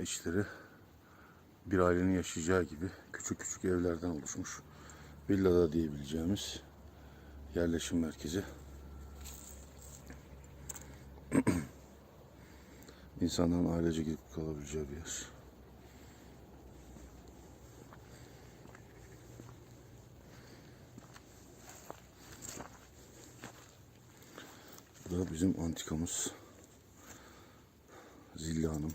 Aslında içleri bir ailenin yaşayacağı gibi küçük küçük evlerden oluşmuş. Villada diyebileceğimiz yerleşim merkezi. İnsanların ailece gidip kalabileceği bir yer. Bu da bizim antikamız. Zilli Hanım.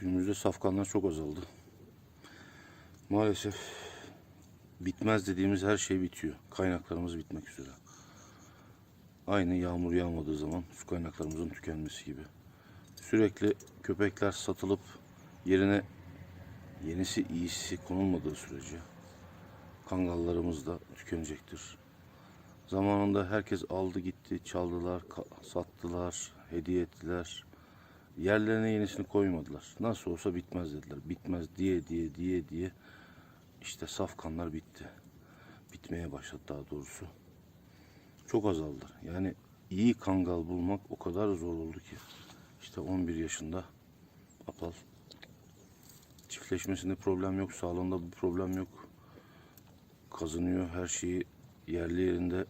Günümüzde safkanlar çok azaldı. Maalesef bitmez dediğimiz her şey bitiyor. Kaynaklarımız bitmek üzere. Aynı yağmur yağmadığı zaman su kaynaklarımızın tükenmesi gibi. Sürekli köpekler satılıp yerine yenisi iyisi konulmadığı sürece kangallarımız da tükenecektir. Zamanında herkes aldı gitti, çaldılar, sattılar, hediye ettiler. Yerlerine yenisini koymadılar. Nasıl olsa bitmez dediler. Bitmez diye diye diye diye işte saf kanlar bitti. Bitmeye başladı daha doğrusu. Çok azaldı. Yani iyi kangal bulmak o kadar zor oldu ki. İşte 11 yaşında apal. Çiftleşmesinde problem yok. Sağlığında bir problem yok. Kazınıyor. Her şeyi yerli yerinde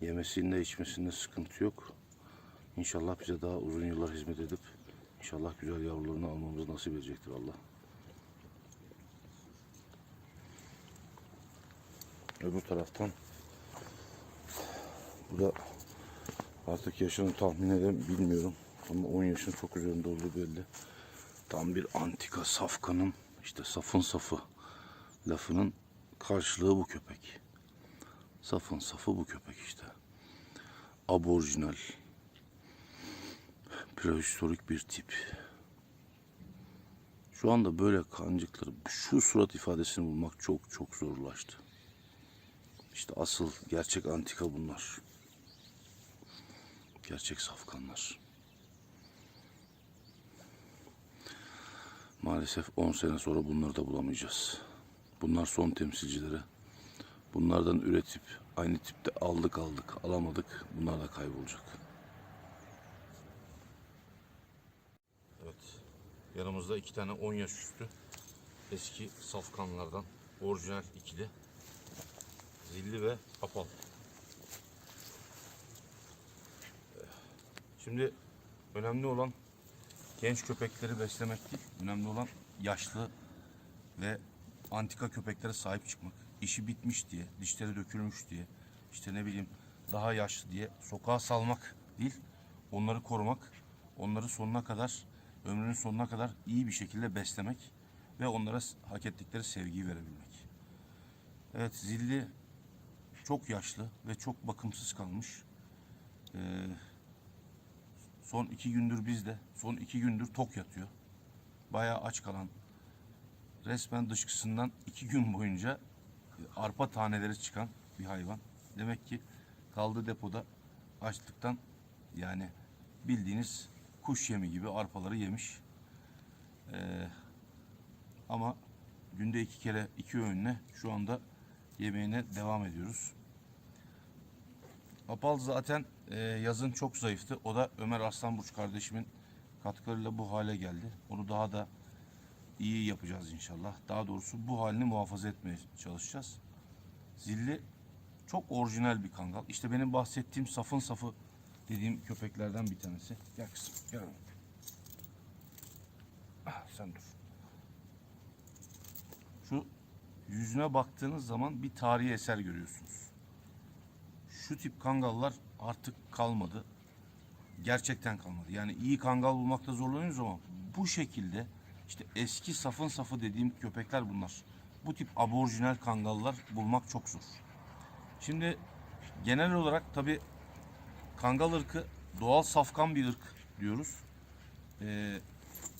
yemesinde içmesinde sıkıntı yok. İnşallah bize daha uzun yıllar hizmet edip inşallah güzel yavrularını almamızı nasip edecektir Allah. Öbür taraftan bu da artık yaşını tahmin edem bilmiyorum ama 10 yaşın çok üzerinde olduğu belli. Tam bir antika safkanın işte safın safı lafının karşılığı bu köpek. Safın safı bu köpek işte. Aborjinal, prehistorik bir tip. Şu anda böyle kancıkları, şu surat ifadesini bulmak çok çok zorlaştı. İşte asıl gerçek antika bunlar. Gerçek safkanlar. Maalesef 10 sene sonra bunları da bulamayacağız. Bunlar son temsilcileri. Bunlardan üretip aynı tipte aldık aldık alamadık. Bunlar da kaybolacak. Yanımızda iki tane 10 yaş üstü eski safkanlardan orijinal ikili. Zilli ve Apal. Şimdi önemli olan genç köpekleri beslemek değil. Önemli olan yaşlı ve antika köpeklere sahip çıkmak. İşi bitmiş diye, dişleri dökülmüş diye, işte ne bileyim daha yaşlı diye sokağa salmak değil. Onları korumak, onları sonuna kadar, ömrünün sonuna kadar iyi bir şekilde beslemek ve onlara hak ettikleri sevgiyi verebilmek. Evet zilli çok yaşlı ve çok bakımsız kalmış. Ee, son iki gündür bizde. Son iki gündür tok yatıyor. Bayağı aç kalan. Resmen dışkısından iki gün boyunca e, arpa taneleri çıkan bir hayvan. Demek ki kaldığı depoda açlıktan yani bildiğiniz kuş yemi gibi arpaları yemiş. Ee, ama günde iki kere iki öğünle şu anda yemeğine devam ediyoruz. Apal zaten e, yazın çok zayıftı. O da Ömer Aslanburç kardeşimin katkılarıyla bu hale geldi. Onu daha da iyi yapacağız inşallah. Daha doğrusu bu halini muhafaza etmeye çalışacağız. Zilli Çok orijinal bir kangal. İşte benim bahsettiğim safın safı dediğim köpeklerden bir tanesi. Gel kızım gel. Ah, sen dur. Şu yüzüne baktığınız zaman bir tarihi eser görüyorsunuz. Şu tip kangallar artık kalmadı. Gerçekten kalmadı. Yani iyi kangal bulmakta zorlanıyoruz ama bu şekilde işte eski safın safı dediğim köpekler bunlar. Bu tip aborjinal kangallar bulmak çok zor. Şimdi genel olarak tabi kangal ırkı doğal safkan bir ırk diyoruz. Ee,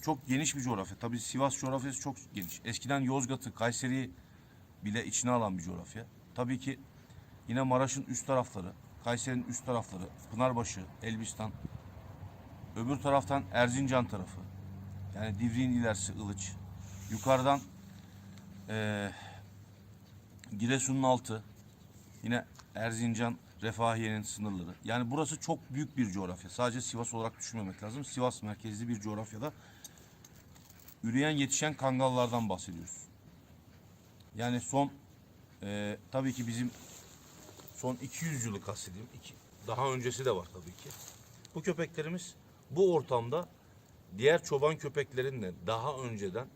çok geniş bir coğrafya. Tabi Sivas coğrafyası çok geniş. Eskiden Yozgat'ı, Kayseri'yi bile içine alan bir coğrafya. Tabii ki yine Maraş'ın üst tarafları, Kayseri'nin üst tarafları, Pınarbaşı, Elbistan, öbür taraftan Erzincan tarafı. Yani Divriğin ilerisi Ilıç. Yukarıdan eee Giresun'un altı. Yine Erzincan, Refahiye'nin sınırları. Yani burası çok büyük bir coğrafya. Sadece Sivas olarak düşünmemek lazım. Sivas merkezli bir coğrafyada üreyen yetişen kangallardan bahsediyoruz. Yani son eee, tabii ki bizim son 200 yılı kastediyorum. İki, daha öncesi de var tabii ki. Bu köpeklerimiz bu ortamda diğer çoban köpeklerinle daha önceden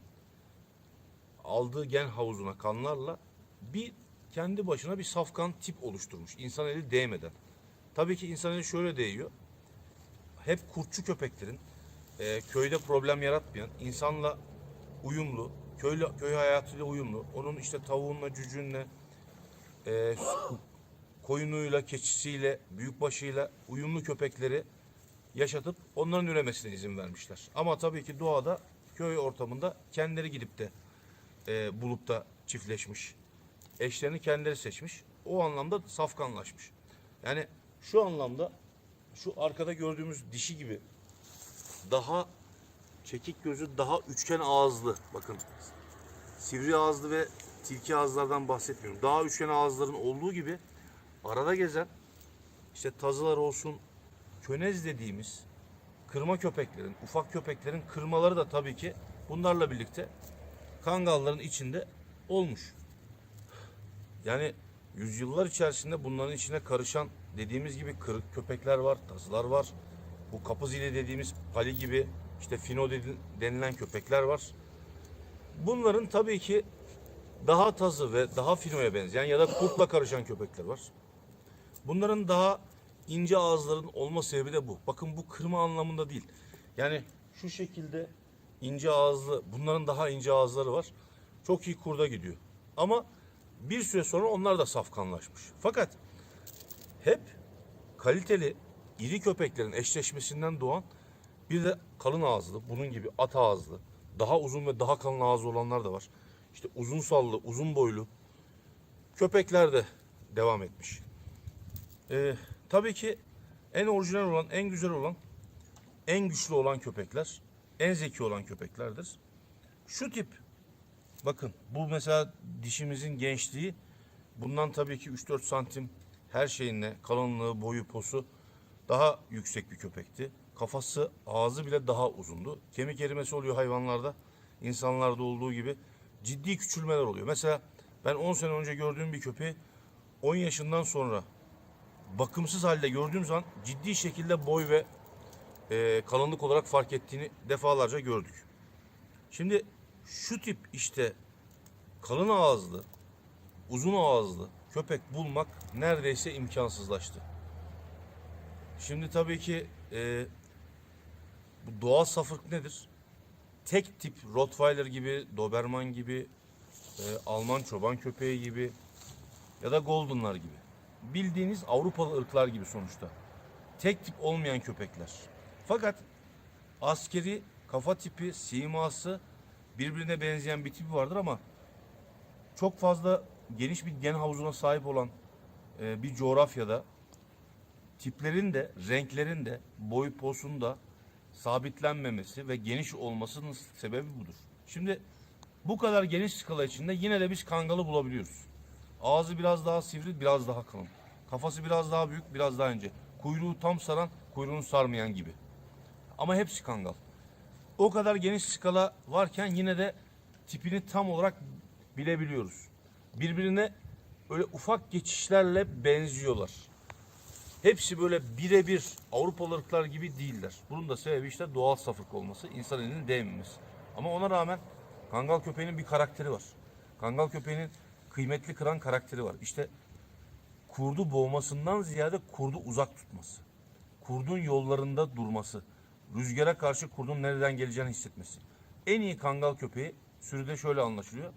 aldığı gen havuzuna kanlarla bir kendi başına bir safkan tip oluşturmuş. İnsan eli değmeden. Tabii ki insan eli şöyle değiyor. Hep kurtçu köpeklerin e, köyde problem yaratmayan, insanla uyumlu, köylü, köy hayatıyla uyumlu, onun işte tavuğunla, cücünle, e, koyunuyla, keçisiyle, büyükbaşıyla uyumlu köpekleri yaşatıp onların üremesine izin vermişler. Ama tabii ki doğada köy ortamında kendileri gidip de e, bulup da çiftleşmiş. Eşlerini kendileri seçmiş. O anlamda safkanlaşmış. Yani şu anlamda şu arkada gördüğümüz dişi gibi daha çekik gözü daha üçgen ağızlı. Bakın sivri ağızlı ve tilki ağızlardan bahsetmiyorum. Daha üçgen ağızların olduğu gibi arada gezen işte tazılar olsun könez dediğimiz kırma köpeklerin, ufak köpeklerin kırmaları da tabii ki bunlarla birlikte kangalların içinde olmuş. Yani yüzyıllar içerisinde bunların içine karışan dediğimiz gibi kırık köpekler var, tazılar var. Bu kapı zili dediğimiz pali gibi işte fino denilen köpekler var. Bunların tabii ki daha tazı ve daha finoya benzeyen ya da kurtla karışan köpekler var. Bunların daha ince ağızların olma sebebi de bu. Bakın bu kırma anlamında değil. Yani şu şekilde ince ağızlı, bunların daha ince ağızları var. Çok iyi kurda gidiyor. Ama bir süre sonra onlar da safkanlaşmış. Fakat hep kaliteli iri köpeklerin eşleşmesinden doğan bir de kalın ağızlı, bunun gibi at ağızlı, daha uzun ve daha kalın ağızlı olanlar da var. İşte uzun sallı, uzun boylu köpekler de devam etmiş. Ee, tabii ki en orijinal olan, en güzel olan, en güçlü olan köpekler, en zeki olan köpeklerdir. Şu tip, bakın bu mesela dişimizin gençliği, bundan tabii ki 3-4 santim her şeyinle, kalınlığı, boyu, posu daha yüksek bir köpekti. Kafası, ağzı bile daha uzundu. Kemik erimesi oluyor hayvanlarda, insanlarda olduğu gibi ciddi küçülmeler oluyor. Mesela ben 10 sene önce gördüğüm bir köpeği 10 yaşından sonra bakımsız halde gördüğüm zaman ciddi şekilde boy ve e, kalınlık olarak fark ettiğini defalarca gördük. Şimdi şu tip işte kalın ağızlı, uzun ağızlı köpek bulmak neredeyse imkansızlaştı. Şimdi tabii ki e, bu doğal safırk nedir? Tek tip Rottweiler gibi, Doberman gibi, e, Alman çoban köpeği gibi ya da Golden'lar gibi. Bildiğiniz Avrupalı ırklar gibi sonuçta. Tek tip olmayan köpekler. Fakat askeri kafa tipi, siması birbirine benzeyen bir tipi vardır ama çok fazla geniş bir gen havuzuna sahip olan e, bir coğrafyada tiplerin de renklerin de boy posun da sabitlenmemesi ve geniş olmasının sebebi budur. Şimdi bu kadar geniş skala içinde yine de biz kangalı bulabiliyoruz. Ağzı biraz daha sivri, biraz daha kalın. Kafası biraz daha büyük, biraz daha ince. Kuyruğu tam saran, kuyruğunu sarmayan gibi. Ama hepsi kangal. O kadar geniş skala varken yine de tipini tam olarak bilebiliyoruz. Birbirine öyle ufak geçişlerle benziyorlar. Hepsi böyle birebir Avrupalı ırklar gibi değiller. Bunun da sebebi işte doğal safık olması, insan elinin değmemesi. Ama ona rağmen Kangal köpeğinin bir karakteri var. Kangal köpeğinin kıymetli kıran karakteri var. İşte kurdu boğmasından ziyade kurdu uzak tutması. Kurdun yollarında durması. Rüzgara karşı kurdun nereden geleceğini hissetmesi. En iyi kangal köpeği sürüde şöyle anlaşılıyor.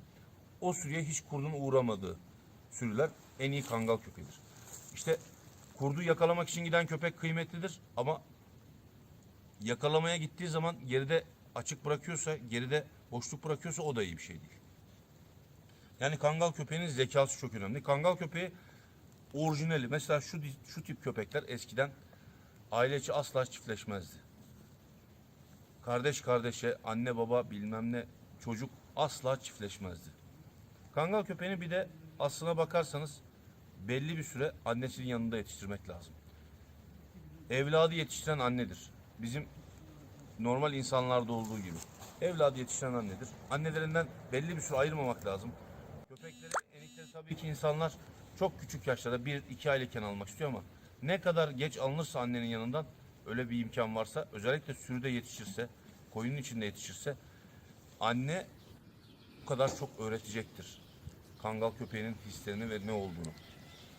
O sürüye hiç kurdun uğramadığı sürüler en iyi kangal köpeğidir. İşte kurdu yakalamak için giden köpek kıymetlidir ama yakalamaya gittiği zaman geride açık bırakıyorsa, geride boşluk bırakıyorsa o da iyi bir şey değil. Yani kangal köpeğinin zekası çok önemli. Kangal köpeği orijinali. Mesela şu şu tip köpekler eskiden aile içi asla çiftleşmezdi. Kardeş kardeşe, anne baba bilmem ne çocuk asla çiftleşmezdi. Kangal köpeğini bir de aslına bakarsanız belli bir süre annesinin yanında yetiştirmek lazım. Evladı yetiştiren annedir. Bizim normal insanlarda olduğu gibi. Evladı yetiştiren annedir. Annelerinden belli bir süre ayırmamak lazım. Köpekleri, enikleri tabii ki insanlar çok küçük yaşlarda bir iki aylıkken almak istiyor ama ne kadar geç alınırsa annenin yanından öyle bir imkan varsa özellikle sürüde yetişirse, koyunun içinde yetişirse anne bu kadar çok öğretecektir. Kangal köpeğinin hislerini ve ne olduğunu.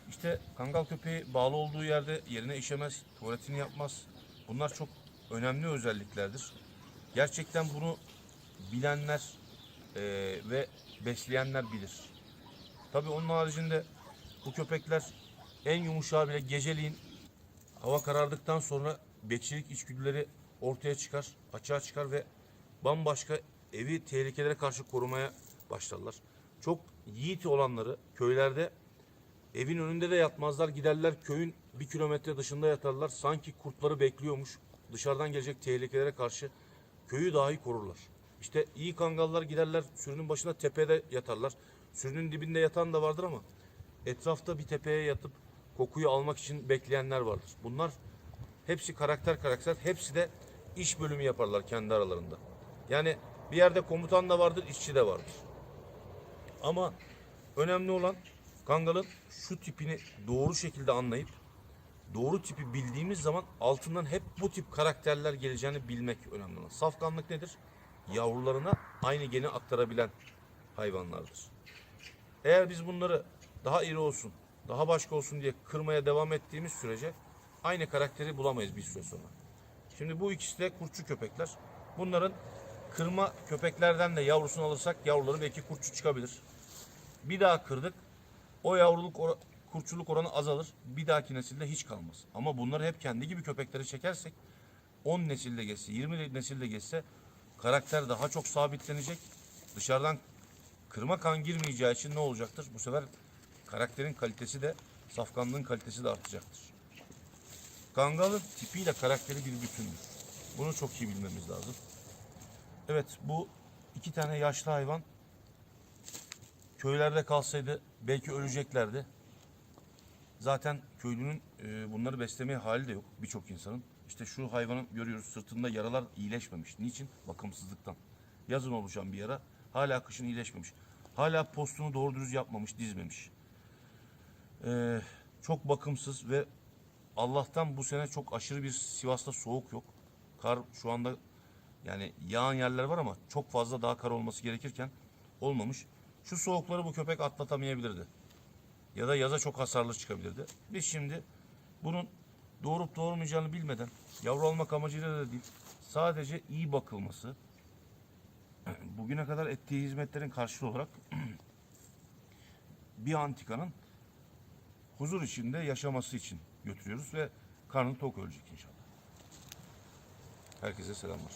İşte kangal köpeği bağlı olduğu yerde yerine işemez, tuvaletini yapmaz. Bunlar çok önemli özelliklerdir. Gerçekten bunu bilenler eee, ve besleyenler bilir. Tabii onun haricinde bu köpekler en yumuşağı bile geceliğin hava karardıktan sonra bekçilik içgüdüleri ortaya çıkar, açığa çıkar ve bambaşka evi tehlikelere karşı korumaya başlarlar. Çok yiğit olanları köylerde evin önünde de yatmazlar giderler köyün bir kilometre dışında yatarlar. Sanki kurtları bekliyormuş dışarıdan gelecek tehlikelere karşı köyü dahi korurlar. İşte iyi kangallar giderler sürünün başına tepede yatarlar. Sürünün dibinde yatan da vardır ama etrafta bir tepeye yatıp kokuyu almak için bekleyenler vardır. Bunlar hepsi karakter karakter, hepsi de iş bölümü yaparlar kendi aralarında. Yani bir yerde komutan da vardır, işçi de vardır. Ama önemli olan kangalın şu tipini doğru şekilde anlayıp doğru tipi bildiğimiz zaman altından hep bu tip karakterler geleceğini bilmek önemli olan. Safkanlık nedir? Yavrularına aynı geni aktarabilen hayvanlardır. Eğer biz bunları daha iri olsun, daha başka olsun diye kırmaya devam ettiğimiz sürece aynı karakteri bulamayız bir süre sonra. Şimdi bu ikisi de kurtçu köpekler. Bunların kırma köpeklerden de yavrusunu alırsak yavruları belki kurtçu çıkabilir. Bir daha kırdık. O yavruluk ora- kurtçuluk oranı azalır. Bir dahaki nesilde hiç kalmaz. Ama bunları hep kendi gibi köpekleri çekersek 10 nesilde geçse, 20 nesilde geçse karakter daha çok sabitlenecek. Dışarıdan kırma kan girmeyeceği için ne olacaktır? Bu sefer karakterin kalitesi de safkanlığın kalitesi de artacaktır. Kangalın tipiyle karakteri bir bütündür. Bunu çok iyi bilmemiz lazım. Evet bu iki tane yaşlı hayvan köylerde kalsaydı belki öleceklerdi. Zaten köylünün e, bunları beslemeye hali de yok birçok insanın. İşte şu hayvanın görüyoruz sırtında yaralar iyileşmemiş. Niçin? Bakımsızlıktan. Yazın oluşan bir yara hala kışın iyileşmemiş. Hala postunu doğru dürüst yapmamış, dizmemiş. Ee, çok bakımsız ve Allah'tan bu sene çok aşırı bir Sivas'ta soğuk yok. Kar şu anda yani yağan yerler var ama çok fazla daha kar olması gerekirken olmamış. Şu soğukları bu köpek atlatamayabilirdi. Ya da yaza çok hasarlı çıkabilirdi. Biz şimdi bunun doğurup doğurmayacağını bilmeden yavru almak amacıyla da değil sadece iyi bakılması bugüne kadar ettiği hizmetlerin karşılığı olarak bir antikanın huzur içinde yaşaması için götürüyoruz ve karnı tok ölecek inşallah. Herkese selamlar.